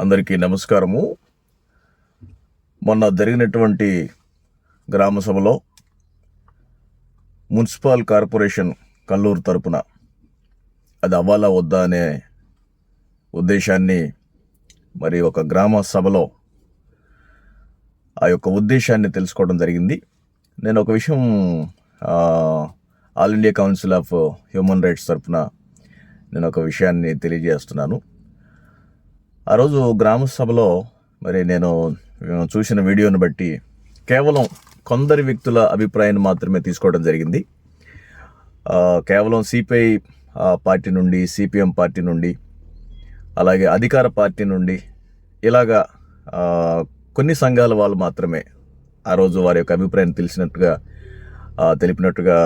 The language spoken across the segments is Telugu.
అందరికీ నమస్కారము. మొన్న జరిగినటువంటి గ్రామ సభలో మున్సిపల్ కార్పొరేషన్ కల్లూరు తరపున అది అవ్వాలా వద్దా అనే ఉద్దేశాన్ని మరి ఒక గ్రామ సభలో ఆ యొక్క ఉద్దేశాన్ని తెలుసుకోవడం జరిగింది. నేను ఒక విషయం all India council of human rights తరఫున నేను ఒక విషయాన్ని తెలియజేస్తున్నాను. ఆ రోజు గ్రామ సభలో మరి నేను చూసిన వీడియోని బట్టి కేవలం కొందరి వ్యక్తుల అభిప్రాయాన్ని మాత్రమే తీసుకోవడం జరిగింది. కేవలం సిపిఐ పార్టీ నుండి సిపిఎం పార్టీ నుండి అలాగే అధికార పార్టీ నుండి ఇలాగా కొన్ని సంఘాల వాళ్ళు మాత్రమే ఆ రోజు వారి యొక్క అభిప్రాయం తెలిసినట్టుగా తెలిపినట్టుగా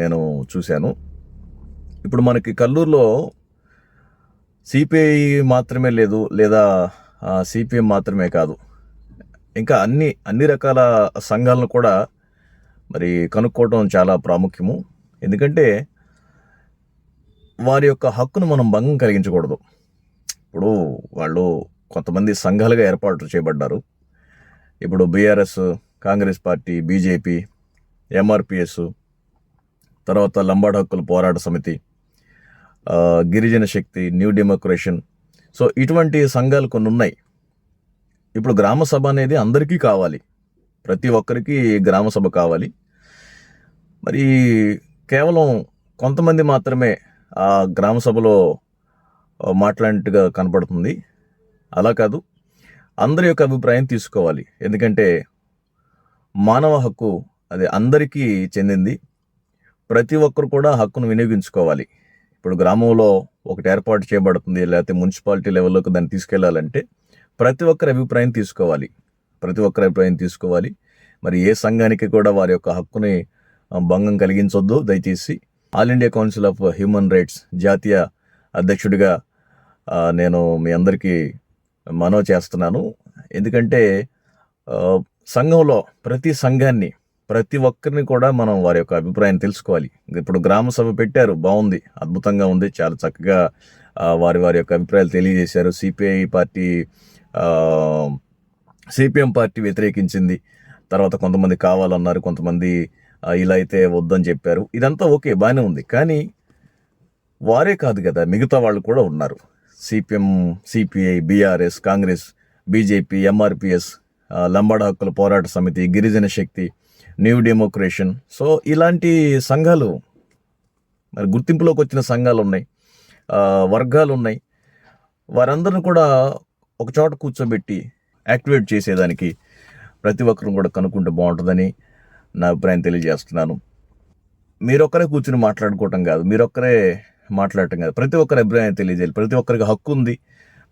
నేను చూశాను. ఇప్పుడు మనకి కల్లూరులో సిపిఐ మాత్రమే లేదు లేదా సిపిఎం మాత్రమే కాదు. ఇంకా అన్ని అన్ని రకాల సంఘాలను కూడా మరి కనుక్కోవడం చాలా ప్రాముఖ్యము. ఎందుకంటే వారి యొక్క హక్కును మనం భంగం కలిగించకూడదు. ఇప్పుడు వాళ్ళు కొంతమంది సంఘాలుగా ఏర్పాటు చేయబడ్డారు. ఇప్పుడు BRS Congress party BJP MRPS తర్వాత లంబాడ్ హక్కుల పోరాట సమితి గిరిజన శక్తి న్యూ డెమోక్రేషన్ సో ఇటువంటి సంఘాలు కొన్ని ఉన్నాయి ఇప్పుడు గ్రామ సభ అనేది అందరికీ కావాలి. ప్రతి ఒక్కరికి గ్రామ సభ కావాలి. మరి కేవలం కొంతమంది మాత్రమే ఆ గ్రామ సభలో మాట్లాడినట్టుగా కనపడుతుంది. అలా కాదు అందరి యొక్క అభిప్రాయం తీసుకోవాలి. ఎందుకంటే మానవ హక్కు అది అందరికీ చెందింది. ప్రతి ఒక్కరు కూడా హక్కును వినియోగించుకోవాలి. ఇప్పుడు గ్రామంలో ఒకటి ఏర్పాటు చేయబడుతుంది లేకపోతే మున్సిపాలిటీ లెవెల్లోకి దాన్ని తీసుకెళ్ళాలంటే ప్రతి ఒక్కరి అభిప్రాయం తీసుకోవాలి. ప్రతి ఒక్కరి అభిప్రాయం తీసుకోవాలి. మరి ఏ సంఘానికి కూడా వారి యొక్క హక్కుని భంగం కలిగించొద్దు. దయచేసి all India council of human rights జాతీయ అధ్యక్షుడిగా నేను మీ అందరికీ మనవి చేస్తున్నాను. ఎందుకంటే సంఘంలో ప్రతి సంఘాన్ని ప్రతి ఒక్కరిని కూడా మనం వారి యొక్క అభిప్రాయం తెలుసుకోవాలి. ఇప్పుడు గ్రామ సభ పెట్టారు బాగుంది అద్భుతంగా ఉంది చాలా చక్కగా వారి వారి యొక్క అభిప్రాయాలు తెలియజేశారు. సిపిఐ పార్టీ సిపిఎం పార్టీ వ్యతిరేకించింది తర్వాత కొంతమంది కావాలన్నారు కొంతమంది ఇలా అయితే వద్దని చెప్పారు. ఇదంతా ఓకే బాగానే ఉంది. కానీ వారే కాదు కదా మిగతా వాళ్ళు కూడా ఉన్నారు. CPM CPI BRS Congress BJP MRPS Lambada హక్కుల పోరాట సమితి గిరిజన శక్తి న్యూ డెమోక్రేషన్ సో ఇలాంటి సంఘాలు మరి గుర్తింపులోకి వచ్చిన సంఘాలు ఉన్నాయి వర్గాలు ఉన్నాయి వారందరిని కూడా ఒక చోట కూర్చోబెట్టి యాక్టివేట్ చేసేదానికి ప్రతి ఒక్కరు కూడా కనుక్కుంటే బాగుంటుందని నా అభిప్రాయం తెలియజేస్తున్నాను. మీరొక్కరే కూర్చుని మాట్లాడుకోవటం కాదు మీరొక్కరే మాట్లాడటం కాదు. ప్రతి ఒక్కరి అభిప్రాయం తెలియజేయాలి. ప్రతి ఒక్కరికి హక్కు ఉంది.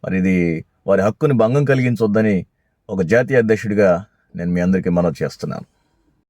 మరి ఇది వారి హక్కుని భంగం కలిగించొద్దని ఒక జాతీయ అధ్యక్షుడిగా నేను మీ అందరికీ మనవి చేస్తున్నాను.